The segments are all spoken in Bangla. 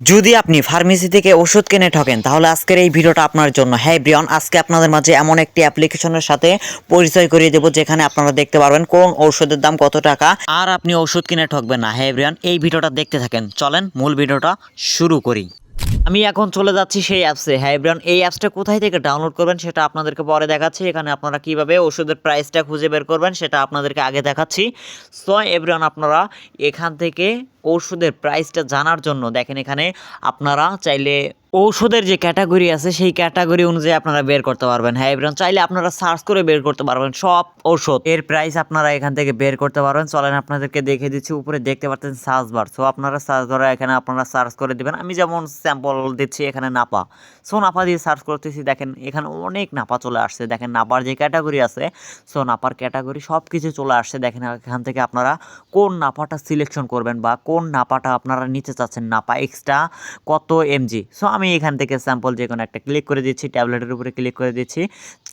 যদি আপনি ফার্মেসি থেকে ওষুধ কিনে ঠকেন, তাহলে আজকের এই ভিডিওটা আপনার জন্য। হ্যাঁ ব্রিয়ন আজকে আপনাদের মাঝে এমন একটি অ্যাপ্লিকেশনের সাথে পরিচয় করিয়ে দেবো, যেখানে আপনারা দেখতে পারবেন কোন ঔষধের দাম কত টাকা আর আপনি ওষুধ কিনে ঠকবেন না। হ্যাঁ ব্রিয়ন এই ভিডিওটা দেখতে থাকেন। চলেন মূল ভিডিওটা শুরু করি। আমি এখন চলে যাচ্ছি সেই অ্যাপসে হাইব্রান এই অ্যাপসটা কোথায় থেকে ডাউনলোড করবেন সেটা আপনাদেরকে পরে দেখাচ্ছি। এখানে আপনারা কীভাবে ওষুধের প্রাইসটা খুঁজে বের করবেন সেটা আপনাদেরকে আগে দেখাচ্ছি। সো এভরিওয়ান আপনারা এখান থেকে ওষুধের প্রাইসটা জানার জন্য। দেখেন এখানে আপনারা চাইলে ঔষধের যে ক্যাটাগরি আছে, সেই ক্যাটাগরি অনুযায়ী আপনারা বের করতে পারবেন। হ্যাঁ এভরিওয়ান চাইলে আপনারা সার্চ করে বের করতে পারবেন সব ঔষধ। এর প্রাইস আপনারা এখান থেকে বের করতে পারবেন। চলেন আপনাদেরকে দেখে দিচ্ছি, উপরে দেখতে পাচ্ছেন সার্চ বার সো আপনারা সার্চ করে এখানে আপনারা সার্চ করে দিবেন। আমি যেমন স্যাম্পল দিচ্ছি এখানে নাপা। সো নাপা দিয়ে সার্চ করতেছি, দেখেন এখানে অনেক নাপা চলে আসছে। দেখেন নাপার যে ক্যাটাগরি আছে সো নাপার ক্যাটাগরি সব কিছু চলে আসছে। দেখেন এখান থেকে আপনারা কোন নাপাটা সিলেকশন করবেন বা কোন নাপাটা আপনারা নিতে চাচ্ছেন? নাপা এক্সট্রা কত এমজি? সো আমি এখান থেকে স্যাম্পল যে কোনো একটা ক্লিক করে দিচ্ছি ট্যাবলেটের উপরে ক্লিক করে দিচ্ছি।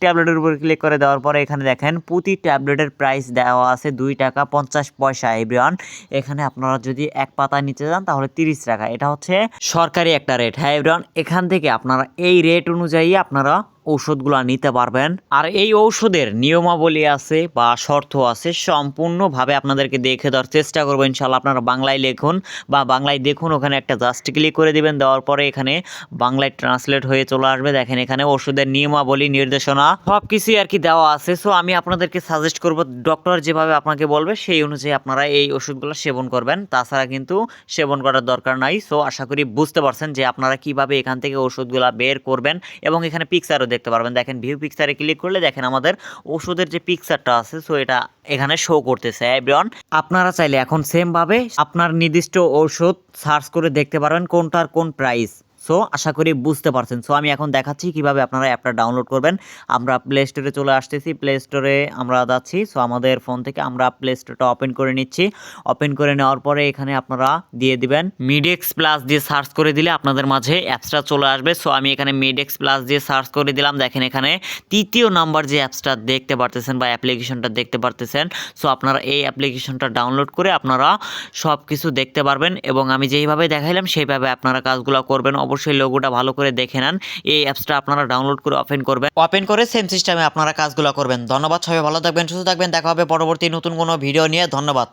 ট্যাবলেটের উপরে ক্লিক করে দেওয়ার পরে এখানে দেখেন প্রতি ট্যাবলেটের প্রাইস দেওয়া আছে দুই টাকা পঞ্চাশ পয়সা, এভরিওয়ান। এখানে আপনারা যদি এক পাতা নিতে যান তাহলে তিরিশ টাকা। এটা হচ্ছে সরকারি একটা রেট হ্যাঁ এভরিওয়ান, এখান থেকে আপনারা এই রেট অনুযায়ী আপনারা ঔষধগুলো নিতে পারবেন। আর এই ঔষধের নিয়মাবলী আছে বা শর্ত আছে, সম্পূর্ণভাবে আপনাদেরকে দেখে দেওয়ার চেষ্টা করব ইনশাল্লাহ আপনারা বাংলায় লিখুন বা বাংলায় দেখুন, ওখানে একটা জাস্ট ক্লিক করে দিবেন, দেওয়ার পরে এখানে বাংলায় ট্রান্সলেট হয়ে চলে আসবে। দেখেন এখানে ওষুধের নিয়মাবলী, নির্দেশনা সব কিছুই আর কি দেওয়া আছে। সো আমি আপনাদেরকে সাজেস্ট করব ডক্টর যেভাবে আপনাকে বলবে, সেই অনুযায়ী আপনারা এই ওষুধগুলো সেবন করবেন। তাছাড়া কিন্তু সেবন করার দরকার নাই। সো আশা করি বুঝতে পারছেন যে আপনারা কীভাবে এখান থেকে ওষুধগুলো বের করবেন এবং এখানে পিকচারও দেখতে পারবেন। দেখেন ভিউ পিকচারে ক্লিক করলে দেখেন আমাদের ওষুধের যে পিকচারটা আছে সো এটা এখানে শো করতেছে। এভরিওয়ান আপনারা চাইলে এখন সেম ভাবে আপনার নির্দিষ্ট ওষুধ সার্চ করে দেখতে পারবেন কোনটার কোন প্রাইস সো আশা করি বুঝতে পারছেন। সো আমি এখন দেখাচ্ছি কীভাবে আপনারা অ্যাপটা ডাউনলোড করবেন। আমরা প্লে স্টোরে চলে আসতেছি। প্লে স্টোরে আমরা যাচ্ছি। সো আমাদের ফোন থেকে আমরা প্লে স্টোরটা ওপেন করে নিচ্ছি। ওপেন করে নেওয়ার পরে এখানে আপনারা দিয়ে দিবেন মিডেক্স প্লাস দিয়ে সার্চ করে দিলে আপনাদের মাঝে অ্যাপসটা চলে আসবে। সো আমি এখানে মিডেক্স প্লাস দিয়ে সার্চ করে দিলাম। দেখেন এখানে তৃতীয় নাম্বার যে অ্যাপসটা দেখতে পারতেছেন বা অ্যাপ্লিকেশনটা দেখতে পারতেছেন। সো আপনারা এই অ্যাপ্লিকেশনটা ডাউনলোড করে আপনারা সব কিছু দেখতে পারবেন এবং আমি যেইভাবে দেখাইলাম সেইভাবে আপনারা কাজগুলো করবেন। অবশ্যই লোগোটা ভালো করে দেখে নেন। এই অ্যাপসটা আপনারা ডাউনলোড করে ওপেন করবেন। ওপেন করে সেম সিস্টেমে আপনারা কাজগুলো করবেন। ধন্যবাদ সবাই, ভালো থাকবেন, সুস্থ থাকবেন। দেখা হবে পরবর্তী নতুন কোনো ভিডিও নিয়ে। ধন্যবাদ।